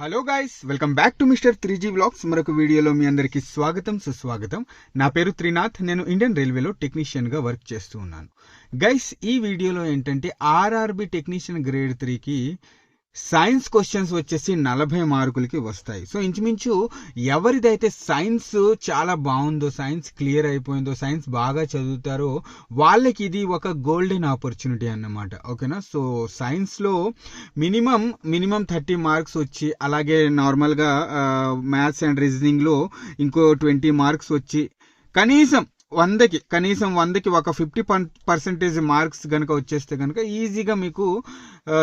Hello guys welcome back to mister three G vlogs మరొక వీడియోలో మీ అందరికీ స్వాగతం సుస్వాగతం. నా పేరు త్రినాథ్. నేను ఇండియన్ రైల్వేలో టెక్నీషియన్గా వర్క్ చేస్తూ ఉన్నాను. గైస్ ఈ వీడియోలో ఏంటంటే ఆర్ఆర్బి టెక్నీషియన్ గ్రేడ్ త్రీకి సైన్స్ క్వశ్చన్స్ వచ్చేసి నలభై మార్కులకి వస్తాయి. సో ఇంచుమించు ఎవరిదైతే సైన్స్ చాలా బాగుందో సైన్స్ క్లియర్ అయిపోయిందో సైన్స్ బాగా చదువుతారో వాళ్ళకి ఇది ఒక గోల్డెన్ ఆపర్చునిటీ అన్నమాట. ఓకేనా? సో సైన్స్లో మినిమం మినిమం థర్టీ మార్క్స్ వచ్చి అలాగే నార్మల్గా మ్యాథ్స్ అండ్ రీజనింగ్లో ఇంకో ట్వంటీ మార్క్స్ వచ్చి కనీసం వందకి కనీసం వందకి ఒక ఫిఫ్టీ పర్సెంటేజ్ మార్క్స్ కనుక వచ్చేస్తే కనుక ఈజీగా మీకు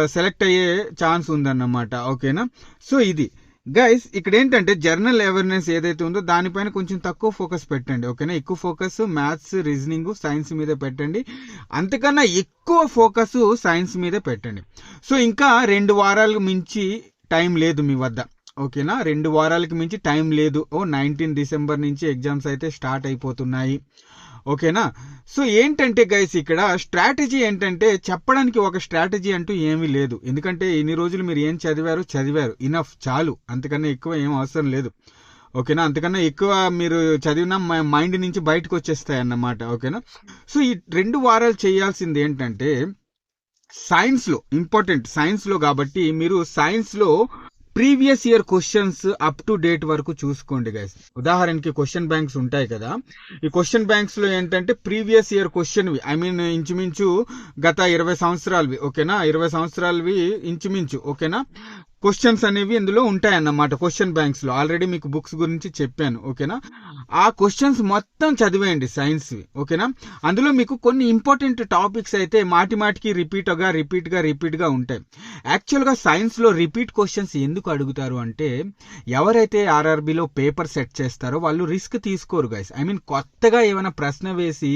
సెలెక్ట్ అయ్యే ఛాన్స్ ఉందన్నమాట. ఓకేనా? సో ఇది. గైస్ ఇక్కడ ఏంటంటే జర్నల్ అవేర్నెస్ ఏదైతే ఉందో దానిపైన కొంచెం తక్కువ ఫోకస్ పెట్టండి ఓకేనా? ఎక్కువ ఫోకస్ మ్యాథ్స్ రీజనింగ్ సైన్స్ మీద పెట్టండి. అంతకన్నా ఎక్కువ ఫోకస్ సైన్స్ మీద పెట్టండి. సో ఇంకా రెండు వారాలకు మించి టైం లేదు మీ వద్ద. ఓకేనా? రెండు వారాలకు మించి టైం లేదు. ఓ నైన్టీన్ డిసెంబర్ నుంచి ఎగ్జామ్స్ అయితే స్టార్ట్ అయిపోతున్నాయి. ఓకేనా? సో ఏంటంటే గైస్ ఇక్కడ స్ట్రాటజీ ఏంటంటే చెప్పడానికి ఒక స్ట్రాటజీ అంటూ ఏమీ లేదు. ఎందుకంటే ఇన్ని రోజులు మీరు ఏం చదివారు చదివారు. ఇనఫ్ చాలు. అంతకన్నా ఎక్కువ ఏం అవసరం లేదు. ఓకేనా? అంతకన్నా ఎక్కువ మీరు చదివిన మైండ్ నుంచి బయటకు వచ్చేస్తాయి అన్నమాట ఓకేనా? సో ఈ రెండు వారాలు చేయాల్సింది ఏంటంటే సైన్స్లో ఇంపార్టెంట్ సైన్స్లో కాబట్టి మీరు సైన్స్లో previous year questions up to date వరకు చూసుకోండి గైస్ ఉదాహరణకి క్వశ్చన్ బ్యాంక్స్ ఉంటాయి కదా. ఈ క్వశ్చన్ బ్యాంక్స్లో ఏంటంటే ప్రీవియస్ ఇయర్ క్వశ్చన్వి. ఐ మీన్ ఇంచుమించు గత ఇరవై సంవత్సరాలవి. ఓకేనా? ఇరవై సంవత్సరాలవి ఇంచుమించు. ఓకేనా? క్వశ్చన్స్ అనేవి ఇందులో ఉంటాయన్నమాట క్వశ్చన్ బ్యాంక్స్లో. ఆల్రెడీ మీకు బుక్స్ గురించి చెప్పాను ఓకేనా? ఆ క్వశ్చన్స్ మొత్తం చదివేయండి సైన్స్ ఓకేనా? అందులో మీకు కొన్ని ఇంపార్టెంట్ టాపిక్స్ అయితే మాటి మాటికి రిపీట్గా రిపీట్గా రిపీట్గా ఉంటాయి. యాక్చువల్గా సైన్స్లో రిపీట్ క్వశ్చన్స్ ఎందుకు అడుగుతారు అంటే ఎవరైతే ఆర్ఆర్బిలో పేపర్ సెట్ చేస్తారో వాళ్ళు రిస్క్ తీసుకోరు గైస్ ఐ మీన్ కొత్తగా ఏమైనా ప్రశ్న వేసి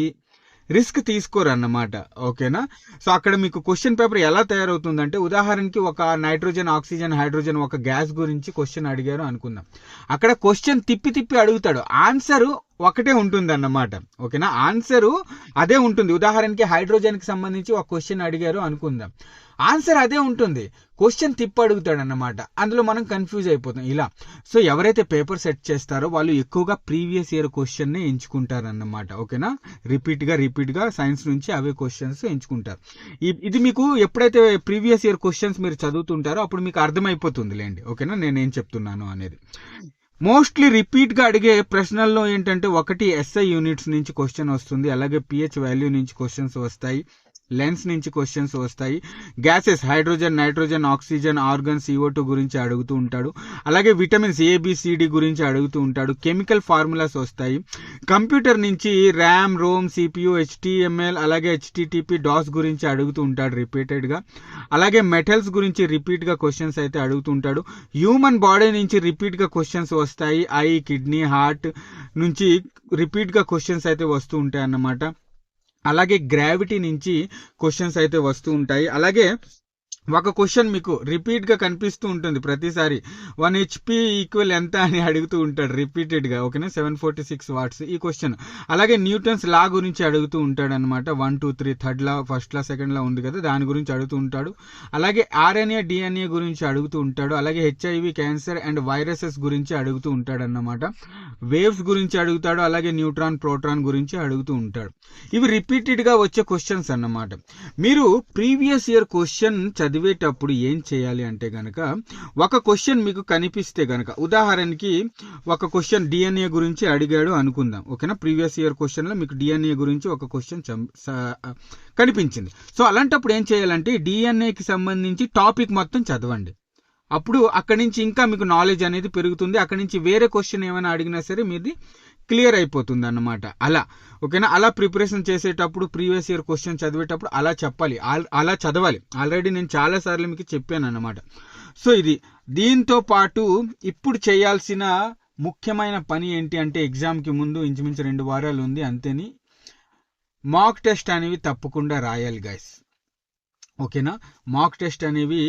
రిస్క్ తీసుకోరన్నమాట. ఓకేనా? సో అక్కడ మీకు క్వశ్చన్ పేపర్ ఎలా తయారవుతుందంటే ఉదాహరణకి ఒక నైట్రోజన్ ఆక్సిజన్ హైడ్రోజన్ ఒక గ్యాస్ గురించి క్వశ్చన్ అడిగారు అనుకుందాం. అక్కడ క్వశ్చన్ తిప్పి తిప్పి అడుగుతాడు. ఆన్సర్ ఒకటే ఉంటుంది అన్నమాట ఓకేనా? ఆన్సరు అదే ఉంటుంది. ఉదాహరణకి హైడ్రోజన్కి సంబంధించి ఒక క్వశ్చన్ అడిగారు అనుకుందాం. ఆన్సర్ అదే ఉంటుంది. క్వశ్చన్ తిప్పి అడుగుతాడు అన్నమాట అందులో మనం కన్ఫ్యూజ్ అయిపోతాం. ఇలా. సో ఎవరైతే పేపర్ సెట్ చేస్తారో వాళ్ళు ఎక్కువగా ప్రీవియస్ ఇయర్ క్వశ్చన్ ఎంచుకుంటారన్నమాట. ఎంచుకుంటారు అన్నమాట ఓకేనా? రిపీట్గా రిపీట్గా సైన్స్ నుంచి అవే క్వశ్చన్స్ ఎంచుకుంటారు. ఇది మీకు ఎప్పుడైతే ప్రీవియస్ ఇయర్ క్వశ్చన్స్ మీరు చదువుతుంటారో అప్పుడు మీకు అర్థమైపోతుంది లేండి ఓకేనా? నేను ఏం చెప్తున్నాను అనేది. మోస్ట్లీ రిపీట్గా అడిగే ప్రశ్నల్లో ఏంటంటే ఒకటి ఎస్ఐ యూనిట్స్ నుంచి క్వశ్చన్ వస్తుంది. అలాగే పిహెచ్ వాల్యూ నుంచి క్వశ్చన్స్ వస్తాయి. లెన్స్ నుంచి క్వశ్చన్స్ వస్తాయి. Gases hydrogen nitrogen oxygen argon CO two గురించి అడుగుతూ ఉంటాడు. అలాగే విటమిన్స్ ఏబిసిడి గురించి అడుగుతూ ఉంటాడు. కెమికల్ ఫార్ములాస్ వస్తాయి. కంప్యూటర్ నుంచి ర్యామ్ రోమ్ సిపియు హెచ్టిఎంఎల్ అలాగే హెచ్టిటిపి డాస్ గురించి అడుగుతూ ఉంటాడు రిపీటెడ్గా. అలాగే మెటల్స్ గురించి రిపీట్గా క్వశ్చన్స్ అయితే అడుగుతూ ఉంటాడు. హ్యూమన్ బాడీ నుంచి రిపీట్గా క్వశ్చన్స్ వస్తాయి. ఐ కిడ్నీ హార్ట్ నుంచి రిపీట్గా క్వశ్చన్స్ అయితే వస్తూ ఉంటాయి అన్నమాట అలాగే గ్రావిటీ నుంచి క్వశ్చన్స్ అయితే వస్తూ ఉంటాయి. అలాగే ఒక క్వశ్చన్ మీకు రిపీట్గా కనిపిస్తూ ఉంటుంది ప్రతిసారి. వన్ హెచ్పి ఈక్వల్ ఎంత అని అడుగుతూ ఉంటాడు రిపీటెడ్గా ఓకేనా? సెవెన్ ఫోర్టీ సిక్స్ వాట్స్ ఈ క్వశ్చన్. అలాగే న్యూటన్స్ లా గురించి అడుగుతూ ఉంటాడు అనమాట one two three third law first law second law ఉంది కదా దాని గురించి అడుగుతూ ఉంటాడు. అలాగే ఆర్ఎన్ఏ డిఎన్ఏ గురించి అడుగుతూ ఉంటాడు. అలాగే హెచ్ఐవి క్యాన్సర్ అండ్ వైరసెస్ గురించి అడుగుతూ ఉంటాడు అనమాట వేవ్స్ గురించి అడుగుతాడు. అలాగే న్యూట్రాన్ ప్రోట్రాన్ గురించి అడుగుతూ ఉంటాడు. ఇవి రిపీటెడ్గా వచ్చే క్వశ్చన్స్ అన్నమాట. మీరు ప్రీవియస్ ఇయర్ క్వశ్చన్ చదివేటప్పుడు ఏం చేయాలి అంటే గనక ఒక క్వశ్చన్ మీకు కనిపిస్తే గనక ఉదాహరణకి ఒక క్వశ్చన్ డిఎన్ఏ గురించి అడిగాడు అనుకుందాం. ఓకేనా? ప్రీవియస్ ఇయర్ క్వశ్చన్లో మీకు డిఎన్ఏ గురించి ఒక క్వశ్చన్ కనిపించింది. సో అలాంటప్పుడు ఏం చేయాలంటే డిఎన్ఏకి సంబంధించి టాపిక్ మొత్తం చదవండి. అప్పుడు అక్కడి నుంచి ఇంకా మీకు నాలెడ్జ్ అనేది పెరుగుతుంది. అక్కడి నుంచి వేరే క్వశ్చన్ ఏమైనా అడిగినా సరే మీది క్లియర్ అయిపోతుంది అన్నమాట అలా. ఓకేనా? అలా ప్రిపరేషన్ చేసేటప్పుడు ప్రీవియస్ ఇయర్ క్వశ్చన్ చదివేటప్పుడు అలా చెప్పాలి. అలా చదవాలి. ఆల్రెడీ నేను చాలా సార్లు మీకు చెప్పాను అన్నమాట సో ఇది. దీంతో పాటు ఇప్పుడు చేయాల్సిన ముఖ్యమైన పని ఏంటి అంటే ఎగ్జామ్కి ముందు ఇంచుమించు రెండు వారాలు ఉంది అంతేని. మాక్ టెస్ట్ అనేవి తప్పకుండా రాయాలి గైస్ ఓకేనా? మాక్ టెస్ట్ అనేవి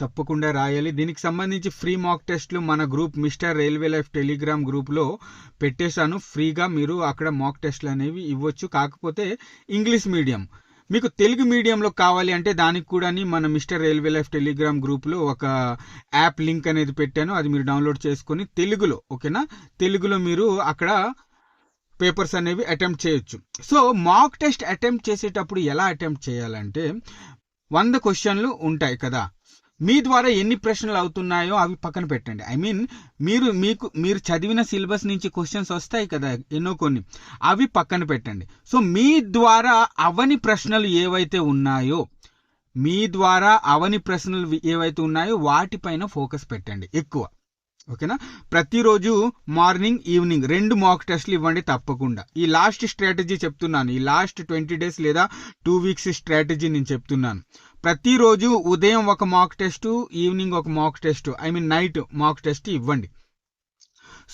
తప్పకుండా రాయాలి. దీనికి సంబంధించి ఫ్రీ మాక్ టెస్ట్లు మన group mister railway life Telegram గ్రూప్లో పెట్టేశాను. ఫ్రీగా మీరు అక్కడ మాక్ టెస్ట్లు అనేవి ఇవ్వచ్చు. కాకపోతే ఇంగ్లీష్ మీడియం. మీకు తెలుగు మీడియంలో కావాలి అంటే దానికి కూడా మన మిస్టర్ రైల్వే లైఫ్ టెలిగ్రామ్ గ్రూప్లో ఒక యాప్ లింక్ అనేది పెట్టాను. అది మీరు డౌన్లోడ్ చేసుకొని తెలుగులో ఓకేనా? తెలుగులో మీరు అక్కడ పేపర్స్ అనేవి అటెంప్ట్ చేయొచ్చు. సో మాక్ టెస్ట్ అటెంప్ట్ చేసేటప్పుడు ఎలా అటెంప్ట్ చేయాలంటే వంద క్వశ్చన్లు ఉంటాయి కదా. మీ ద్వారా ఎన్ని ప్రశ్నలు అవుతున్నాయో అవి పక్కన పెట్టండి. ఐ మీన్ మీరు మీకు మీరు చదివిన సిలబస్ నుంచి క్వశ్చన్స్ వస్తాయి కదా ఎన్నో కొన్ని. అవి పక్కన పెట్టండి. సో మీ ద్వారా అవని ప్రశ్నలు ఏవైతే ఉన్నాయో మీ ద్వారా అవని ప్రశ్నలు ఏవైతే ఉన్నాయో వాటిపైన ఫోకస్ పెట్టండి ఎక్కువ. ఓకేనా? ప్రతిరోజు మార్నింగ్ ఈవినింగ్ రెండు మాక్ టెస్ట్లు ఇవ్వండి తప్పకుండా. ఈ లాస్ట్ స్ట్రాటజీ చెప్తున్నాను. ఈ లాస్ట్ ట్వంటీ డేస్ లేదా టూ వీక్స్ స్ట్రాటజీ నేను చెప్తున్నాను. ప్రతిరోజు ఉదయం ఒక మాక్ టెస్ట్ ఈవినింగ్ ఒక mock test I mean night mock test ఇవ్వండి.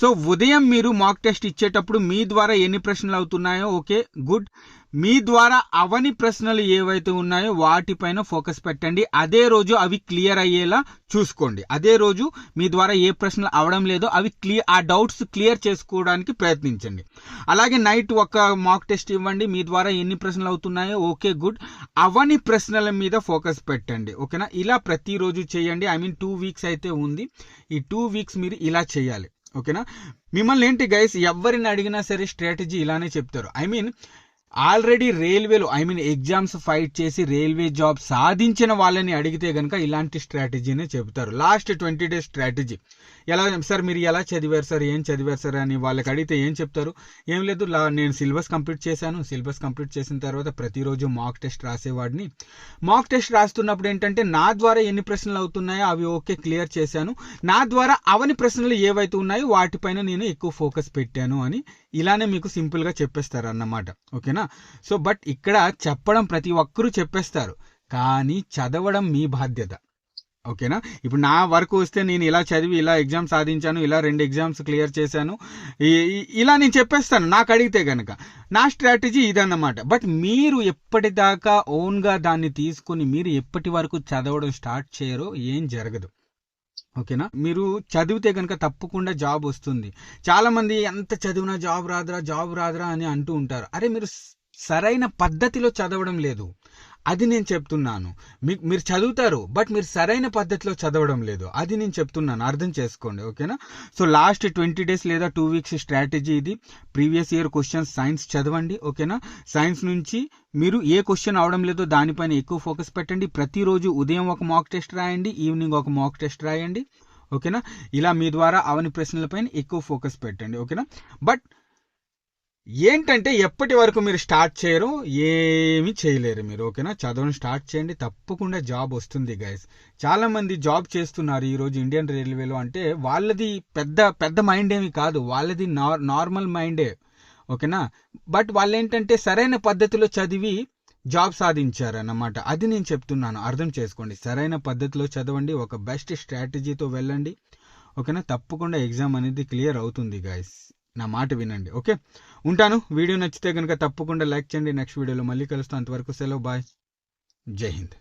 సో ఉదయం మీరు మాక్ టెస్ట్ ఇచ్చేటప్పుడు మీ ద్వారా ఎన్ని ప్రశ్నలు అవుతున్నాయో ఓకే గుడ్. మీ ద్వారా అవని ప్రశ్నలు ఏవైతే ఉన్నాయో వాటిపైన ఫోకస్ పెట్టండి. అదే రోజు అవి క్లియర్ అయ్యేలా చూసుకోండి. అదే రోజు మీ ద్వారా ఏ ప్రశ్నలు అవడం లేదో అవి క్లియర్ ఆ డౌట్స్ క్లియర్ చేసుకోవడానికి ప్రయత్నించండి. అలాగే నైట్ ఒక మాక్ టెస్ట్ ఇవ్వండి. మీ ద్వారా ఎన్ని ప్రశ్నలు అవుతున్నాయో ఓకే గుడ్. అవని ప్రశ్నల మీద ఫోకస్ పెట్టండి. ఓకేనా? ఇలా ప్రతిరోజు చేయండి. ఐ మీన్ టూ వీక్స్ అయితే ఉంది. ఈ టూ వీక్స్ మీరు ఇలా చేయాలి. ఓకేనా? మిమ్మల్ని ఏంటి గైస్ ఎవరిని అడిగినా సరే స్ట్రాటజీ ఇలానే చెప్తారు. ఐ మీన్ ఆల్రెడీ రైల్వేలో ఐ మీన్ ఎగ్జామ్స్ ఫైట్ చేసి రైల్వే జాబ్ సాధించిన వాళ్ళని అడిగితే కనుక ఇలాంటి స్ట్రాటజీనే చెబుతారు. Last twenty days strategy. ఎలా సార్ మీరు ఎలా చదివారు సార్? ఏం చదివారు సార్? అని వాళ్ళకి అడిగితే ఏం చెప్తారు? ఏం లేదు నేను సిలబస్ కంప్లీట్ చేశాను. సిలబస్ కంప్లీట్ చేసిన తర్వాత ప్రతిరోజు మాక్ టెస్ట్ రాసేవాడిని. మాక్ టెస్ట్ రాస్తున్నప్పుడు ఏంటంటే నా ద్వారా ఎన్ని ప్రశ్నలు అవుతున్నాయో అవి ఓకే క్లియర్ చేశాను. నా ద్వారా అవని ప్రశ్నలు ఏవైతే ఉన్నాయో వాటిపైన నేను ఎక్కువ ఫోకస్ పెట్టాను అని ఇలానే మీకు సింపుల్గా చెప్పేస్తారు అన్నమాట ఓకేనా? సో బట్ ఇక్కడ చెప్పడం ప్రతి ఒక్కరూ చెప్పేస్తారు. కానీ చదవడం మీ బాధ్యత. ఓకేనా? ఇప్పుడు నా వరకు వస్తే నేను ఇలా చదివి ఇలా ఎగ్జామ్ సాధించాను ఇలా రెండు ఎగ్జామ్స్ క్లియర్ చేశాను. ఇలా నేను చెప్పేస్తాను. నాకు అడిగితే కనుక నా స్ట్రాటజీ ఇదన్నమాట. బట్ మీరు ఎప్పటిదాకా ఓన్గా దాన్ని తీసుకుని మీరు ఎప్పటి వరకు చదవడం స్టార్ట్ చేయరో ఏం జరగదు. ఓకేనా? మీరు చదివితే కనుక తప్పకుండా జాబ్ వస్తుంది. చాలా మంది ఎంత చదివినా జాబ్ రాదురా జాబ్ రాదురా అని అంటూ ఉంటారు. అరే మీరు సరైన పద్ధతిలో చదవడం లేదు. అది నేను చెప్తున్నాను. మీకు మీరు చదువుతారు బట్ మీరు సరైన పద్ధతిలో చదవడం లేదు. అది నేను చెప్తున్నాను. అర్థం చేసుకోండి ఓకేనా? సో లాస్ట్ ట్వంటీ డేస్ లేదా టూ వీక్స్ స్ట్రాటజీ ఇది. ప్రీవియస్ ఇయర్ క్వశ్చన్స్ సైన్స్ చదవండి ఓకేనా? సైన్స్ నుంచి మీరు ఏ క్వశ్చన్ అవడం లేదో దానిపైన ఎక్కువ ఫోకస్ పెట్టండి. ప్రతిరోజు ఉదయం ఒక మాక్ టెస్ట్ రాయండి ఈవినింగ్ ఒక మాక్ టెస్ట్ రాయండి ఓకేనా? ఇలా మీ ద్వారా అవని ప్రశ్నలపైన ఎక్కువ ఫోకస్ పెట్టండి ఓకేనా? బట్ ఏంటంటే ఎప్పటి వరకు మీరు స్టార్ట్ చేయరు ఏమి చేయలేరు మీరు ఓకేనా? చదవడం స్టార్ట్ చేయండి తప్పకుండా జాబ్ వస్తుంది గైస్ చాలా మంది జాబ్ చేస్తున్నారు ఈరోజు ఇండియన్ రైల్వేలో అంటే వాళ్ళది పెద్ద పెద్ద మైండ్ ఏమి కాదు. వాళ్ళది నార్మల్ మైండే ఓకేనా? బట్ వాళ్ళు ఏంటంటే సరైన పద్ధతిలో చదివి జాబ్ సాధించారన్నమాట. అది నేను చెప్తున్నాను. అర్థం చేసుకోండి. సరైన పద్ధతిలో చదవండి ఒక బెస్ట్ స్ట్రాటజీతో వెళ్ళండి ఓకేనా? తప్పకుండా ఎగ్జామ్ అనేది క్లియర్ అవుతుంది గాయస్ నా మాట వినండి ఓకే? ఉంటాను. వీడియో నచ్చితే కనుక తప్పకుండా లైక్ చేయండి. నెక్స్ట్ వీడియోలో మళ్ళీ కలుస్తాను అంతవరకు సెలవు. బాయ్. జై హింద్.